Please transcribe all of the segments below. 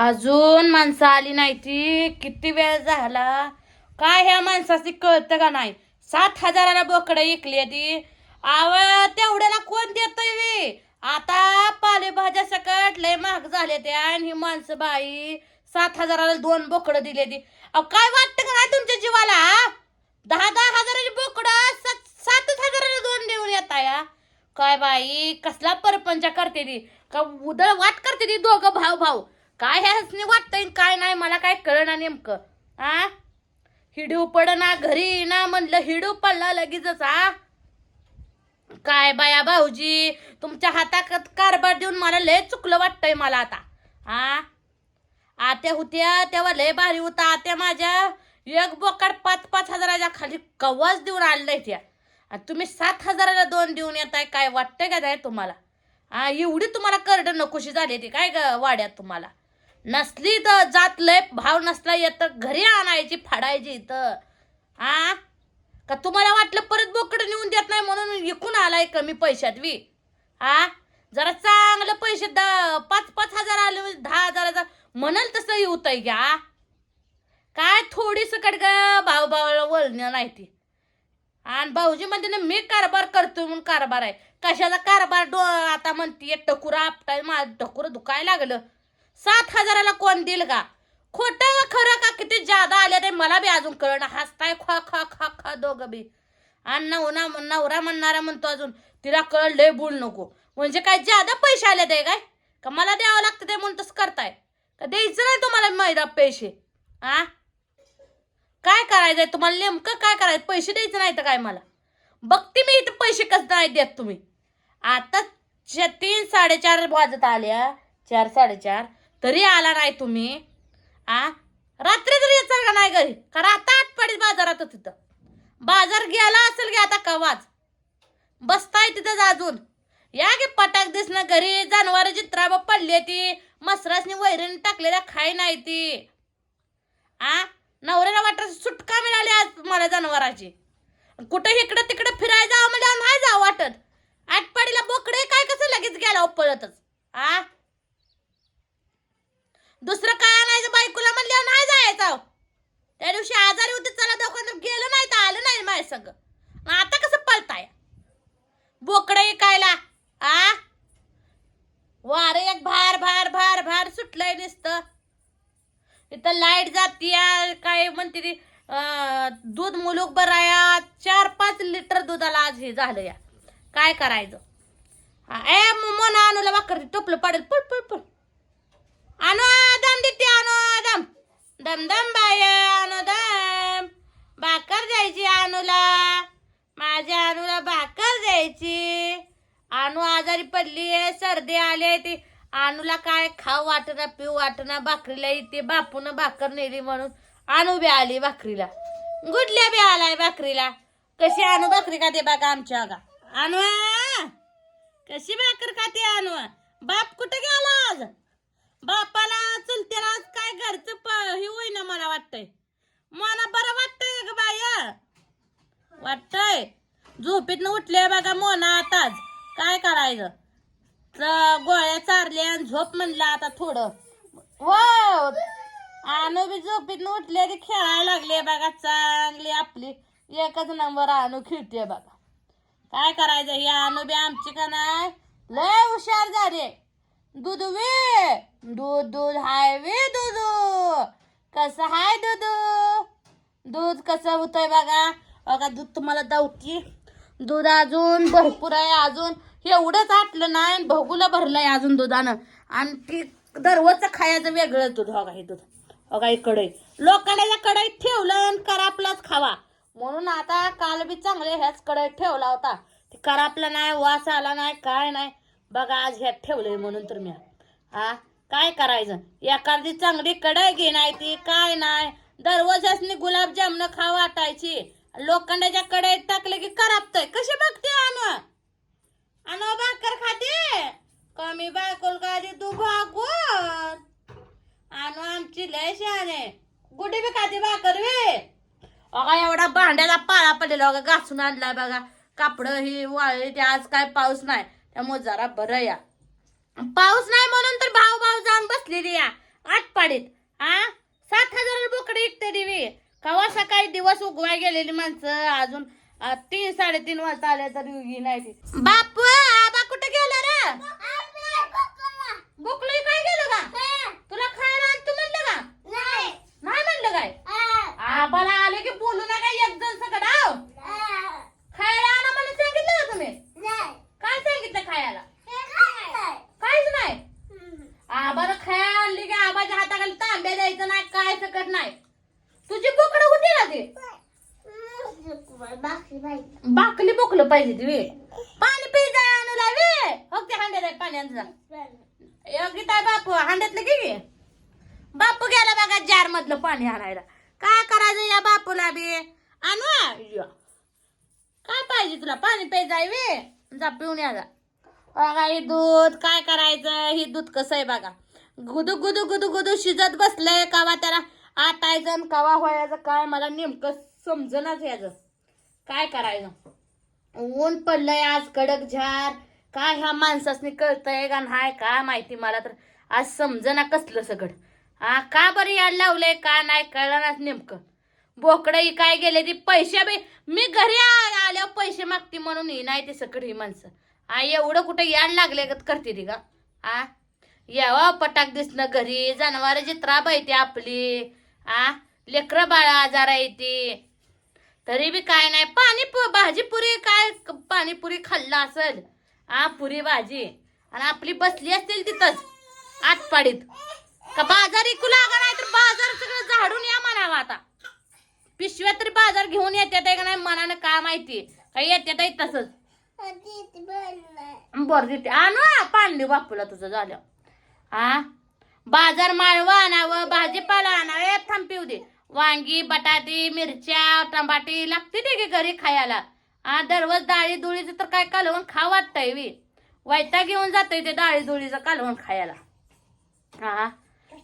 अजून माणसं आली नाही ती. किती वेळ झाला? काय ह्या माणसाची कळतं का नाही? सात हजाराला बोकडं इकली ती. आव तेवढ्याला कोण देतय आता पालेभाज्या सकट लय महाग झाले ते आणि ही माणसं बाई सात हजाराला दोन बोकडं दिले ती. अहो काय वाटतं का नाही तुमच्या जीवाला? दहा दहा हजाराची बोकडं सात सातच हजाराला दोन देऊन येता या काय बाई कसला परपंच करते ती? का उदळ वाट करते ती दोघं भाऊ भाऊ काय ह्यासनी वाटतंय काय नाही मला काय कळना नेमकं. आ? हिडू पडना घरी ना म्हणलं हिडू पडला लगेचच आ? काय बाया भाऊजी तुमच्या हातात कारभार देऊन मला लय चुकलं वाटतंय मला आता. आ? आत्या होत्या तेव्हा लय भारी होता. आत्या माझ्या एक बोकाड पाच पाच हजाराच्या खाली कवाच देऊन आणलंय त्या. आणि तुम्ही सात हजाराला दोन देऊन येताय काय वाटतंय का काय तुम्हाला? आ एवढी तुम्हाला करडं नकोशी झाली ती काय ग वाड्यात तुम्हाला? नसली तर जात लय भाव नसला येतं घरी आणायची फाडायची इथं. आ? का तुम्हाला वाटलं परत बोकडं नेऊन देत नाही म्हणून विकून आलाय कमी पैशात वी? आ? जरा चांगलं पैसे द पाच पाच हजार आले म्हणजे दहा हजाराचा म्हणाल तसं येऊतय घ्या काय थोडी सकट ग भाऊ भावाला वळणं नाही ती. आणि भाऊजी म्हणते ना मी कारभार करतोय म्हणून कारभार आहे. कशाचा कारभार डो आता म्हणते टकुरा आपटाय माझं टकुरं दुखायला लागलं. सात हजाराला कोण देईल का? खोटं का खरं का किती जादा आले ते मला बी अजून कळणं. हसताय खा खा खा खा दोघं बी. अण्णा उन्हा नवरा म्हणणारा म्हणतो अजून तिला कळलंय बोल नको. म्हणजे काय जादा पैसे आले ते काय? का मला द्यावं लागतं ते म्हणून तसं करताय? का द्यायचं नाही तुम्हाला मैदा पैसे? आ? काय करायचंय तुम्हाला? नेमकं काय करायचं? पैसे द्यायचं नाही तर काय मला? बघते मी इथं पैसे कसं नाही देत तुम्ही. आता तीन साडेचार वाजत आल्या. चार साडेचार. तरी आला नाही तुम्ही. आ? रात्री तरी येचाल का नाही घरी? कारण आता आठ पडीत बाजारात तिथं. बाजार गेला असेल की आता कवाच? बसताय तिथंच अजून. या की पटाक दिसणं घरी जनावर चित्राबा पडली ती. मसरासनी वैरीने टाकलेल्या खाय नाही ती. आ? नवऱ्याला वाटत सुटका मिळाली आज मला जनावराची. कुठं इकडं तिकडं फिरायला जावं म्हणजे नाही जावं वाटत. आटपाडीला बोकडे काय कसं लगेच गेला हो पळतच. आ? दुसरं काय आणायचं बायकोला म्हणल्यावर नाही जायचं. त्या दिवशी आजारी होते चला दवाखान्यात गेलं नाही तर आलं नाही माझ्या संग. आता कसं पळताय? बोकडं ऐकायला आ? वार एक भार भार भार भार सुटलंय नुसतं. इथं लाइट जातीय काय म्हणते ती दूध मुलूक बराया चार पाच लिटर दुधाला आज हे झालं या काय करायचं? ए मोना आणूला वाकर टोपलं पडेल पळ पळ पळ. आणू दम देते आणू दम दम दम बाय आणू दम भाकर द्यायची आणूला माझ्या अनुला भाकर द्यायची. आणू आजारी पडली आहे सर्दी आली आहे ती. आणूला काय खाऊ वाटना पिऊ वाटना भाकरीला इथे बापून भाकर नेली म्हणून. आणू बी आली भाकरीला. गुडल्या बी आलाय भाकरीला. कशी आणू भाकरी का ते बघा आमच्या का आणू कशी भाकर खाते आणू बाप कुठं गेला आज? बापाला चुलत्याला आज काय घरचं प हे होईना मला वाटतंय. मला बरं वाटतंय ग बाया वाटतंय. झोपेतनं उठले बघा मोना आताच. काय करायचं? गोळ्या चारल्या आणि झोप म्हणलं आता थोडं. हो. आणू बी झोपेत उठले ते खेळायला लागले बघा चांगली आपली. एकच नंबर आणू खेळते बघा. काय करायचं? ही आणू बी आमची का नाही? लय हुशार झाले. दूध दूध दूध हाय वे दूध. कसं हाय दूध? दूध कसं होतंय बघा. बघा दूध तुम्हाला दावती. दूध अजून भरपूर आहे अजून. एवढंच आटलं नाही आणि भरलंय अजून दुधानं. आणि ती दररोजचं खायचं वेगळं दूध. बघा हे दूध. बघा हे कढई. लोकांच्या कढईत ठेवलं आणि करापलाच खावा. म्हणून आता काल बी चांगले ह्याच कढईत ठेवला होता. ते करापला नाही वास आला नाही काय नाही. बघा आज ह्यात ठेवलंय म्हणून तर मी. हा? काय करायचं? एखादी चांगली कडाई घे नाही ती काय नाही? दररोजच गुलाबजामनं खा वाटायची. लोखंडाच्या कडाईत टाकले की करापतय कशी बघते अनु? अनु भाकर खाते? कमी बायकोल गाडी तू भाकर. अनु आमची लय शहाणे गुढी बी खाते भाकर वे अगा एवढा भांड्याला पाळा पडलेला अगं घासून आणलाय बघा. कापड ही वाळली ते आज काय पाऊस नाही. त्यामुळे जरा बरं या. पाऊस नाही म्हणून तर भाऊ भाव पाडीत. आ? सात हजार बोकडे इकते दिवी. कवा सकाळी दिवस उगवाय गेलेली माणसं अजून तीन साडेतीन वाजता आले तर नाही बापू आबा कुठे गेला रे बुकली काय गेलं का तुला खायला आणतो म्हणलं का नाही म्हणलं काय आबाला आले की बोलू नका एक जण सगळं आव खायला आणा म्हणून सांगितलं का तुम्ही काय सांगितलं खायला काहीच नाही आबाला खायला आणली की आबाच्या हाताखाली तांब्या द्यायचं नाही काय सकत नाही. तुझी बोकडं होती ना ते? बाकली बोकलं पाहिजे ती वे. पाणी जा आणला वे. हो ते हांड्यात आहे पाणी योगी ताय बापू हांड्यातलं की बापू गेला बघा जार मधलं पाणी आणायला. काय करायचं या बापूला बी? आणू आ. काय पाहिजे तुला? पाणी प्यायचं वे. जा पिऊन या जा. बघा हे दूध काय करायचं? हे दूध कसं आहे बघा. गुदू गुदू गुदू गुदू शिजत बसलंय कवा त्याला. आटायचं आणि कवा व्हायचं काय मला नेमकं समजणच याचं. काय करायचं? ऊन पडलंय आज कडक झार. काय ह्या माणसासनी कळतंय का नाही? काय माहिती मला तर. आज समजना कसलं सगळं? हा का बरं यायला लावलंय का नाही कळणार नेमकं? बोकडं काय गेले ती पैसे बी मी घरी आ- आल्यावर पैसे मागते म्हणून ही नाही ते सगळी ही माणसं. आ एवढं कुठं यायला लागले करते ती का आ? यावा पटाक दिसणं घरी. जनावर जित्रा बायते आपली. आ? लेकरं बाळा आजार आहे ती तरी बी काय नाही. पाणी पु- भाजी पुरी काय? क- पाणीपुरी खाल्ला असेल. आ पुरी भाजी. आणि आपली बसली असतील तिथंच आटपाडीत का बाजार इकू लागा नाही तर बाजार सगळं झाडून या म्हणावा आता. पिशव्या तरी बाजार घेऊन येतात आहे का नाही मनानं काय माहिती? काही येतात तसंच. बर देते आणू पाणी देऊ बापूला तुझं झालं. आ? बाजार माळवा आणावं भाजीपाला आणावे थांब पिऊ दे वांगी बटाटी मिरच्या टमाटी लागते ते की घरी खायला? आ दररोज डाळी दुळीचं तर काय कालवण खा वाटतंय वी वैता घेऊन जातोय ते डाळी दुळीचं कालवून खायला. हा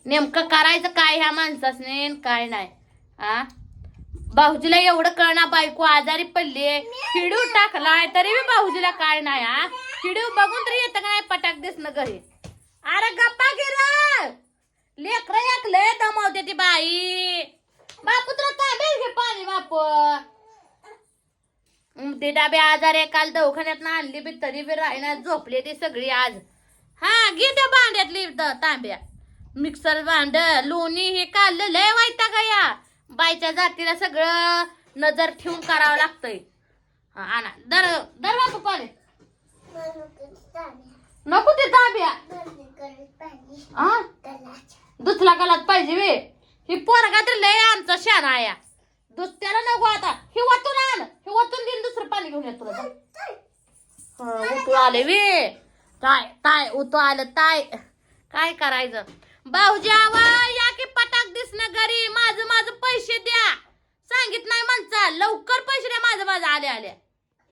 नेमकं करायचं काय ह्या माणसासने काय नाही. आ? भाऊजीला एवढं कळना बायको आजारी पडली किडू टाकलाय तरी बी भाऊजीला काय नाही हा किडू बघून तरी येतं काय पटाक दिसणं घरी. अरे गप्पा गिर लेकर ऐकलंय दमावते ती बाई. बापू तुला काय बेल घे पाणी बापू. ते डाबे आजार आहे काल दवाखान्यात आणली बी तरी बी राहिना झोपले ती सगळी आज. हा घे त्या भांड्यातली तांब्या. मिक्सर भांड लोणी हे काढलं लय वाईटा का या. बाईच्या जातीला सगळं नजर ठेवून करावं लागतंय. आणा. दर दर बापू पाणी. नको ते ताब्या. हा दुसला गलात पाहिजे वे. ही पोरगा तर लय आमचा शाना आया दुसऱ्याला नको आता. हे वतून आण. हे वतून देईन दुसरं पाणी घेऊन येतो तुला. उतू आले वे. काय ताय उतू आलं ताय. काय करायचं? भाऊजी आवा या की पटाक दिसणं घरी. माझं माझं पैसे द्या. सांगित नाही म्हणचा लवकर पैसे द्या. माझं माझं आले आले.